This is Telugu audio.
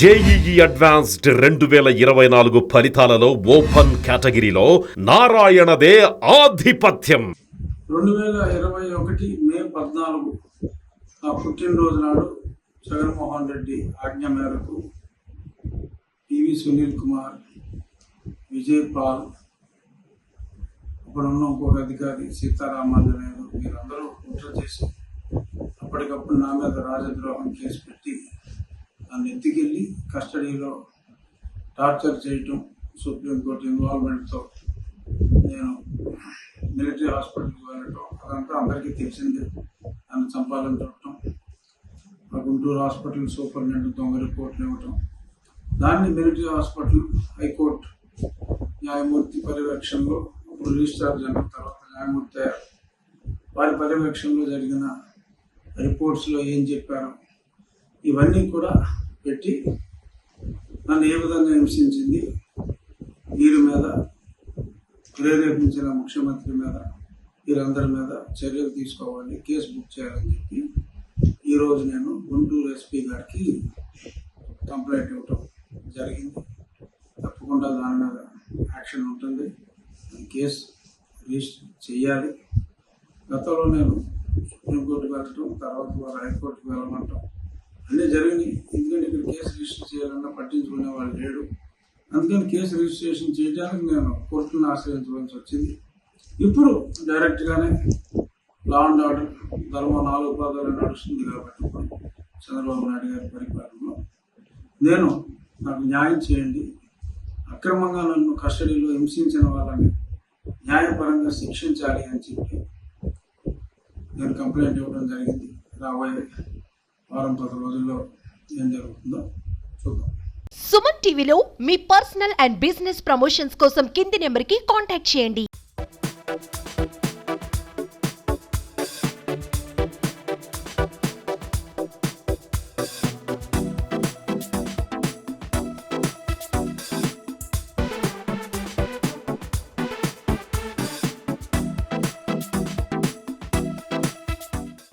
జేఈఈ అడ్వాన్స్డ్ రెండు వేల ఇరవై నాలుగు ఫలితాలలో ఓపెన్ కేటగిరీలో నారాయణదే ఆధిపత్యం. రెండు వేల ఇరవై ఒకటి మే పద్నాలుగు నా పుట్టినరోజు నాడు జగన్మోహన్ రెడ్డి ఆజ్ఞ మేరకు పివి సునీల్ కుమార్ విజయ్ పాల్ అప్పుడున్న ఇంకొక అధికారి సీతారామాంజనేయులు వీరందరూ కుట్ర చేసి అప్పటికప్పుడు నా మీద రాజద్రోహం కేసు పెట్టి నన్ను ఎత్తుకెళ్ళి కస్టడీలో టార్చర్ చేయటం సుప్రీంకోర్టు ఇన్వాల్వ్మెంట్తో నేను మిలిటరీ హాస్పిటల్కి వెళ్ళటం అదంతా అందరికీ తెలిసిందే. నన్ను చంపాలని చూడటం ఆ గుంటూరు హాస్పిటల్ సూపరింటెండెంట్ దొంగ రిపోర్ట్లు ఇవ్వటం దాన్ని మిలిటరీ హాస్పిటల్ హైకోర్టు న్యాయమూర్తి పర్యవేక్షణలో ఇప్పుడు రిజిస్ట్రార్ జనరల్ తర్వాత న్యాయమూర్తి అయ్యారు. వారి పర్యవేక్షణలో జరిగిన రిపోర్ట్స్లో ఏం చెప్పారు ఇవన్నీ కూడా పెట్టి నన్ను ఏ విధంగా హింసించింది? వీరి మీద ప్రేరేపించిన ముఖ్యమంత్రి మీద వీరందరి మీద చర్యలు తీసుకోవాలి కేసు బుక్ చేయాలని చెప్పి ఈరోజు నేను గుంటూరు ఎస్పీ గారికి కంప్లైంట్ ఇవ్వటం జరిగింది. తప్పకుండా దాని మీద యాక్షన్ ఉంటుంది. కేసు రిజిస్టర్ చేయాలి. గతంలో నేను సుప్రీంకోర్టుకు వెళ్ళటం తర్వాత వారు హైకోర్టుకు వెళ్ళమంటాం. అన్నీ జరిగినాయి. ఎందుకంటే ఇక్కడ కేసు రిజిస్టర్ చేయాలన్నా పట్టించుకునే వాళ్ళు లేడు. అందుకని కేసు రిజిస్ట్రేషన్ చేయడానికి నేను కోర్టును ఆశ్రయించవలసి వచ్చింది. ఇప్పుడు డైరెక్ట్గానే లా అండ్ ఆర్డర్ ధర్మం నాలుగు పాదాలు నడుస్తుంది కాబట్టి చంద్రబాబు నాయుడు గారి పరిపాలనలో నేను నాకు న్యాయం చేయండి. అక్రమంగా నన్ను కస్టడీలో హింసించిన వాళ్ళని న్యాయపరంగా శిక్షించాలి అని చెప్పి నేను కంప్లైంట్ ఇవ్వడం జరిగింది. రాబోయే వారం పది రోజుల్లో ఏం జరుగుతుందో చూద్దాం. సుమన్ టీవీలో మీ పర్సనల్ అండ్ బిజినెస్ ప్రమోషన్స్ కోసం కింది నెంబర్కి కాంటాక్ట్ చేయండి.